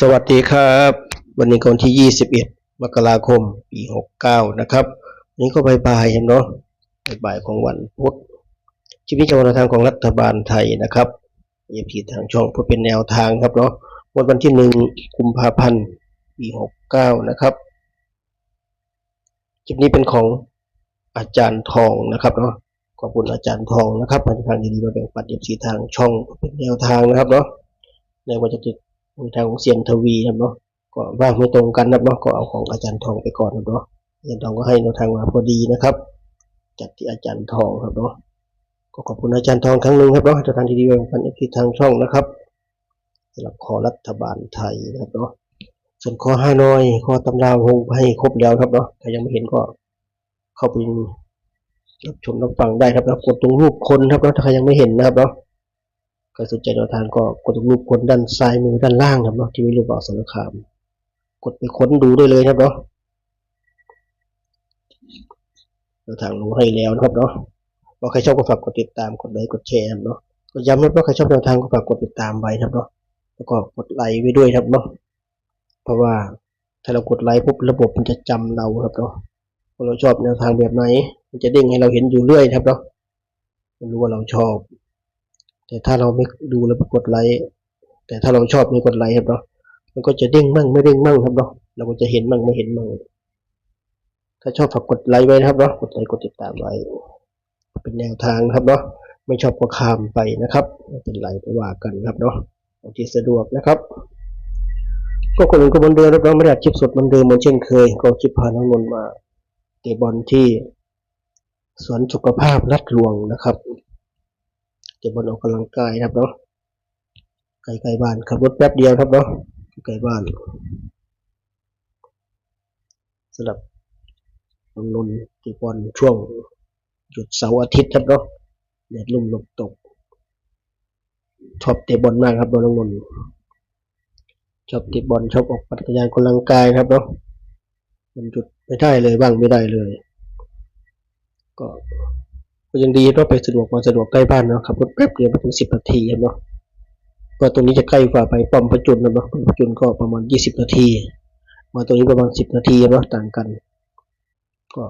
สวัสดีครับ วันนี้ก็วันที่ 21 มกราคม ปี 69 นะครับ นี้ก็บ่ายๆเนาะบ่ายของวันพุธชีวิตการทางของรัฐบาลไทยนะครับอย่าผิดทางช่องเพื่อเป็นแนวทางครับเนาะวันวันที่ 1 กุมภาพันธ์ ปี 69 นะครับคลิปนี้เป็นของอาจารย์ทองนะครับเนาะขอบคุณอาจารย์ทองนะครับมาทางดีๆมาแบ่งปันเอฟซีทางช่องเพื่อเป็นแนวทางนะครับเนาะในวันจะติด ทางเซียนทวีครับเนาะก็ว่าไม่ตรงกันนะเนาะก็เอาของอาจารย์ทองไปก่อนครับเนาะอาจารย์ทองก็ให้แนวทางมาพอดีนะครับจัดที่อาจารย์ทองครับเนาะก็ขอบคุณอาจารย์ทองครั้งหนึ่งครับเนาะจะทางทีดีแบ่งปันเอฟซีทางช่องนะครับสำหรับคอรัฐบาลไทยนะครับเนาะส่วนคอห้าน้อยคอตำรางคงให้ครบแล้วครับเนาะใครยังไม่เห็นก็เข้าไปรับชมรับฟังได้ครับแล้วกดตรงรูปคนครับเนาะถ้าใครยังไม่เห็นนะครับเนาะ ใครสนใจแนวทางก็กดรูปคนด้านซ้ายมือด้านล่างครับเนาะที่มีรูปบ่าวสารคาม กดไปค้นดูได้เลยครับเนาะแนวทางรู้ให้แล้วนะครับเนาะว่าใครชอบก็ฝากกดติดตามกดไลค์กดแชร์ครับเนาะก็ย้ำว่าใครชอบแนวทางก็ฝากกดติดตามไว้ครับเนาะแล้วก็กดไลค์ไว้ด้วยครับเนาะเพราะว่าถ้าเรากดไลค์ปุ๊บระบบมันจะจำเราครับเนาะว่าเราชอบแนวทางแบบไหน มันจะเด้งให้เราเห็นอยู่เรื่อยครับเนาะมันรู้ว่าเราชอบ แต่ถ้าเราไม่ดูแล้วไปกดไลค์แต่ถ้าเราชอบไม่กดไลค์ครับเนาะมันก็จะเด้งมั่งไม่เด้งมั่งครับเนาะเราก็จะเห็นมั่งไม่เห็นมั่งถ้าชอบฝากกดไลค์ไว้นะครับเนาะกดไลค์กดติดตามไว้ เป็นแนวทางครับเนาะไม่ชอบก็ข้ามไปนะครับไม่เป็นไรไปว่ากันครับเนาะเอาที่สะดวกนะครับก็คนอื่นก็เรือนเดิมรับเนาไม่ได้คลิปสดมือนเดิมเหมือนเช่นเคยก็คลิปผ่าน้องนนมาเตะบอลที่สวนสุขภาพรัดหลวงนะครับ เตะบอลออกกำลังกายนะครับเนาะไกลๆบ้านขับรถแป๊บเดียวครับเนาะไกลบ้านสำหรับนงนนท์เตะบอลช่วงหยุดเสาร์อาทิตย์ครับเนาะแดดลุ่มลมตกชอบเตะบอลมากครับน้องนนชอบเตะบอลชอบออกปั่นจักรยานกำลังกายครับเนาะมันหยุดไม่ได้เลยบ้างไม่ได้เลย ก็ ก็ยังดีเนาะไปสะดวกมาสะดวกใกล้บ้านเนาะขับรถแป๊บเดียวไม่ถึงสิบนาทีครับเนาะก็ตรงนี้จะใกล้กว่าไปป้อมประจุนนะเนาะป้อมประจุนก็ประมาณยี่สิบนาที มาตรงนี้ประมาณสิบนาทีเนาะต่างกัน ก็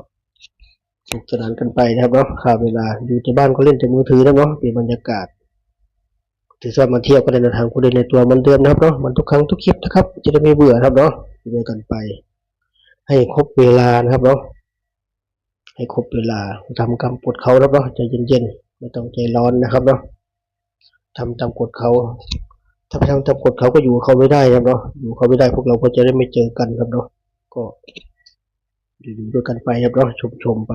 สนุกสนานกันไปนะครับเนาะข่าเวลาอยู่ที่บ้านก็เล่นแต่มือถือนะเนาะเปลี่ยนบรรยากาศถือว่ามาเที่ยวก็ได้ในทางคนเดินในตัวมันเดิมนะครับเนาะมันทุกครั้งทุกคลิปนะครับ จะได้ไม่เบื่อครับเนาะเดินกันไป ให้ครบเวลานะครับเนาะ ให้ครบเวลาทำกรรมกดเขาแล้วเนาะใจเย็นๆไม่ต้องใจร้อนนะครับเนาะทำตามกฎเขาถ้าไปทำตามกฎเขาก็อยู่เขาไม่ได้ครับเนาะอยู่เขาไม่ได้พวกเราก็จะได้ไม่เจอกันครับเนาะก็อยู่ด้วยกันไปครับเนาะชมชมๆไป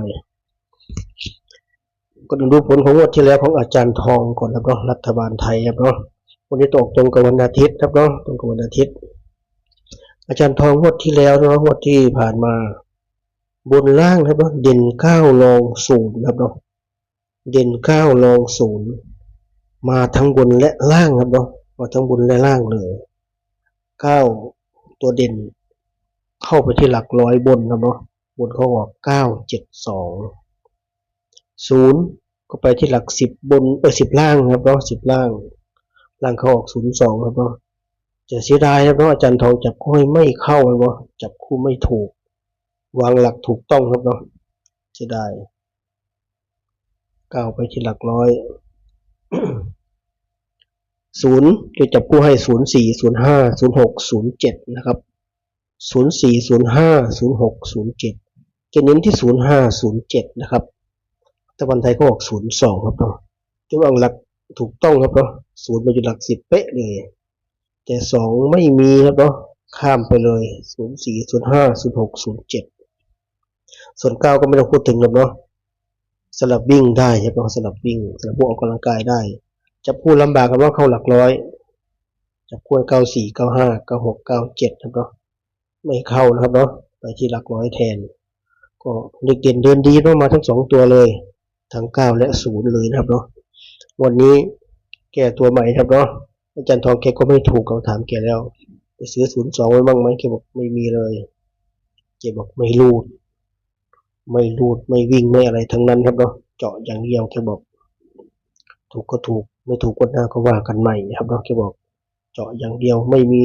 ก็ดูผลของงวดที่แล้วของอาจารย์ทองก่อนครับเนาะรัฐบาลไทยครับเนาะวันนี้ตกตรงกับวันอาทิตย์ครับเนาะตรงกับวันอาทิตย์ อาจารย์ทองงวดที่แล้วเนาะงวดที่ผ่านมา บนล่างครับเนาะเด่นเก้ารองศูนย์ครับเนาะเด่นเก้ารองศูนย์มาทั้งบนและล่างครับเนาะมาทั้งบนและล่างเลยเก้าตัวเด่น เข้าไปที่หลักร้อยบนครับเนาะบนเขาออกเก้าเจ็ดสองศูนย์ก็ไปที่หลักสิบบนเออสิบล่างครับเนาะสิบล่างล่างเขาออกศูนย์สองครับเนาะจะเสียดายครับเนาะอาจารย์ทองจับคู่ไม่เข้าครับเนาะจับคู่ไม่ถูก วางหลักถูกต้องครับเนาะเสียดายก้าวไปที่หลักร้อยศูนย์จะจับคู่ให้ศูนย์สี่ศูนย์ห้าศูนย์หกศูนย์เจ็ดนะครับศูนย์สี่ศูนย์ห้าศูนย์หกศูนย์เจ็ดจะเน้นที่ศูนย์ห้าศูนย์เจ็ดนะครับตะวันไทยก็ออกศูนย์สองครับเนาะจะวางหลักถูกต้องครับเนาะศูนย์มาอยู่หลักสิบเป๊ะเลย แต่สองไม่มีครับเนาะข้ามไปเลยศูนย์สี่ศูนย์ห้าศูนย์หกศูนย์เจ็ด ส่วนเก้าก็ไม่ต้องพูดถึงครับเนาะสลับวิ่งได้ครับเนาะสลับวิ่งสลับพวกออกกำลังกายได้จับคู่ลำบากกันว่าเข้าหลักร้อยจับคู่เก้าสี่เก้าห้าเก้าหกเก้าเจ็ดครับเนาะไม่เข้านะครับเนาะไปที่หลักร้อยแทน ก็เด็กเด่นเดินดีเนามาทั้งสองตัวเลย ทั้งเก้าและศูนย์เลยนะครับเนาะวันนี้แก้ตัวใหม่ครับเนาะอาจารย์ทองแกก็ไม่ถูกเขาถามแกแล้วไปซื้อศูนย์สองไว้บ้างไหมแกบอกไม่มีเลยแกบอกไม่รูด ไม่รูดไม่วิ่งไม่อะไรทั้งนั้นครับเนาะเจาะอย่างเดียวแกบอก ถูกก็ถูกไม่ถูกก็หน้าก็ว่ากันใหม่นะครับเนาะแกบอก เจาะอย่างเดียวไม่มี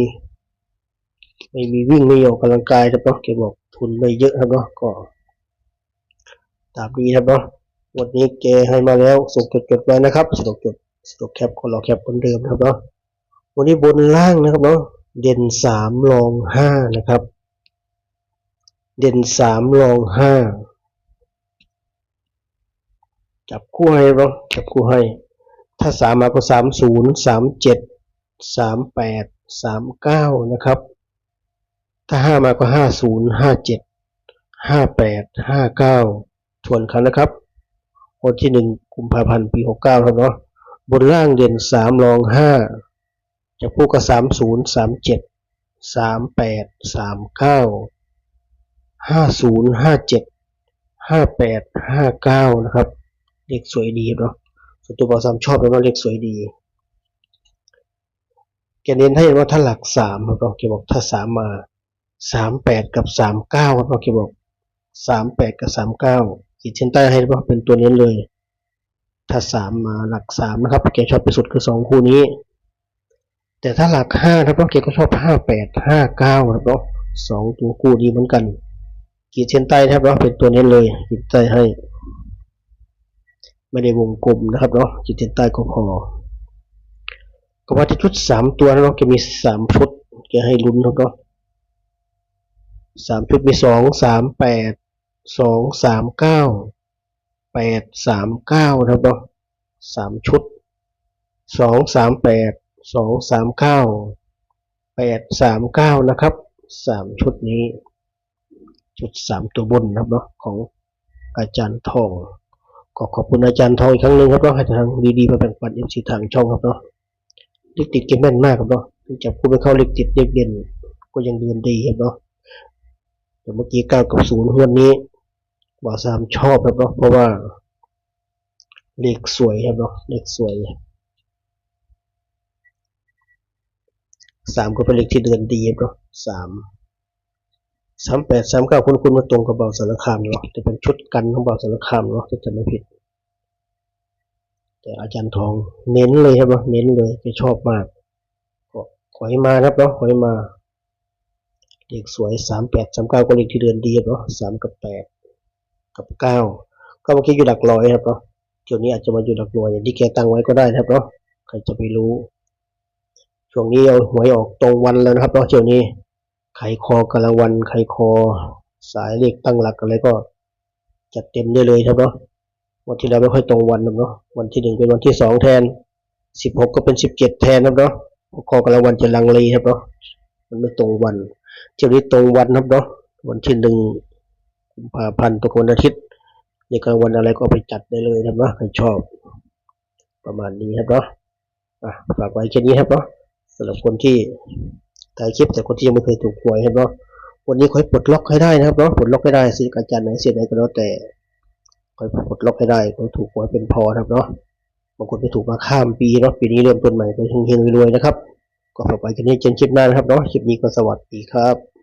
ไม่มีวิ่งไม่ออกกำลังกายครับเนาะแกบอกทุนไม่เยอะครับเนาะก็ตามนี้ครับเนาะวันนี้แกให้มาแล้วส่งจดจดๆไว้นะครับสะดวกจดสะดวกแคปคนรอแคปคนเดิมครับเนาะวันนี้บนล่างนะครับเนาะเด่นสามรองห้านะครับ เด่นสามรองห้าจับคู่ให้เนาะจับคู่ให้ ถ้าสามมาก็สามศูนย์สามเจ็ดสามแปดสามเก้านะครับ ถ้าห้ามาก็ห้าศูนย์ห้าเจ็ดห้าแปดห้าเก้าทวนครั้งนะครับวันที่หนึ่งกุมภาพันธ์ปีหกเก้าครับเนาะบนล่างเด่นสามรองห้าจะพูดก็สามศูนย์สามเจ็ดสามแปดสามเก้า ห้าศูนย์ห้าเจ็ดห้าแปดห้าเก้านะครับเลขสวยดีเนาะส่วนตัวบอสามชอบแล้วก็เลขสวยดีแกเน้นให้เห็นว่าถ้าหลักสามครับเราแกบอกถ้าสามมาสามแปดกับสามเก้าครับเราแกบอกสามแปดกับสามเก้าขีดเส้นใต้ให้ว่าเป็นตัวเน้นเลย ถ้าสามมาหลักสามนะครับแกชอบไปสุดคือสองคู่นี้ แต่ถ้าหลักห้าครับเราแกก็ชอบห้าแปดห้าเก้าครับเนาะสองตัวคู่นี้เหมือนกัน ขีดเส้นใต้นะครับเนาะเป็นตัวเน้เลยขีดใต้ให้ ไม่ได้วงกลมนะครับเนาะขีดเส้นใต้ก็พอก็ว่าจะชุดสามตัวนะเนาะแกมีสามชุดแกให้ลุ้นครับเนาะสามชุดมีสองสามแปดสองสามเก้าแปดสามเก้านะครับเนาะสามชุดสองสามแปดสองสามเก้าแปดสามเก้านะครับสามชุดนี้ ชุดสามตัวบนนะครับเนาะของอาจารย์ทองก็ขอบคุณอาจารย์ทองอีกครั้งหนึ่งครับเนาะให้ทางดีๆมาแบ่งปันเอฟซีทางช่องครับเนาะเลขติดเกมแม่นมากครับเนาะจับคู่ไปเข้าเลขติดเลขเด่นก็ยังเดินดีครับเนาะแต่เมื่อกี้เก้ากับศูนย์วันนี้บอสามชอบครับเนาะเพราะว่าเลขสวยครับเนาะเลขสวยสามก็เป็นเลขที่เดินดีครับเนาะสาม สามแปดสามเก้าคุณคุณมาตรงกับเบาสารคามเนาะจะเป็นชุดกันของเบาสารคามเนาะถ้าจะไม่ผิด แต่อาจารย์ทองเน้นเลยครับเนาะเน้นเลยแกชอบมากก็ขอให้มาครับเนาะขอให้มาเลขสวยสามแปดสามเก้าก็เลขที่เดินดีเนาะสามกับแปดกับเก้าก็เมื่อกี้อยู่หลักร้อยครับเนาะเดี๋ยวนี้อาจจะมาอยู่หลักหน่วยอย่างที่แกตั้งไว้ก็ได้นะครับเนาะใครจะไปรู้ ช่วงนี้เอาหวยออกตรงวันแล้วนะครับเนาะเดี๋ยวนี้ ไขคอกำลังวัน ไขคอ สายเลขตั้งหลักอะไรก็ จัดเต็มได้เลยครับเนาะวันที่แล้วไม่ค่อยตรงวันนะเนาะวันที่หนึ่งเป็นวันที่สองแทนสิบหกก็เป็นสิบเจ็ดแทนนะครับเนาะคอกำลังวันจะลังเลครับเนาะมันไม่ตรงวันเที่ยวนี้ตรงวันครับเนาะวันที่หนึ่งกุมภาพันธ์ตกวันอาทิตย์ในกลางวันอะไรก็เอาไปจัดได้เลยครับเนาะใครชอบ ประมาณนี้ครับเนาะอะฝากไว้แค่นี้ครับเนาะสำหรับคนที่ ถ่ายคลิปแต่คนที่ยังไม่เคยถูกหวยครับเนาะวันนี้ขอให้ปลดล็อกให้ได้นะครับเนาะปลดล็อกให้ได้สิอาจารย์ไหนเสียไหนก็แล้วแต่คอยปลดล็อกให้ได้ก็ถูกหวยเป็นพอครับเนาะบางคนไปถูกมาข้ามปีเนาะปีนี้เริ่มต้นใหม่ก็เฮงๆรวยๆนะครับ ก็ฝากไว้แค่นี้เจนคลิปหน้านะครับเนาะคลิปนี้ก็สวัสดีครับ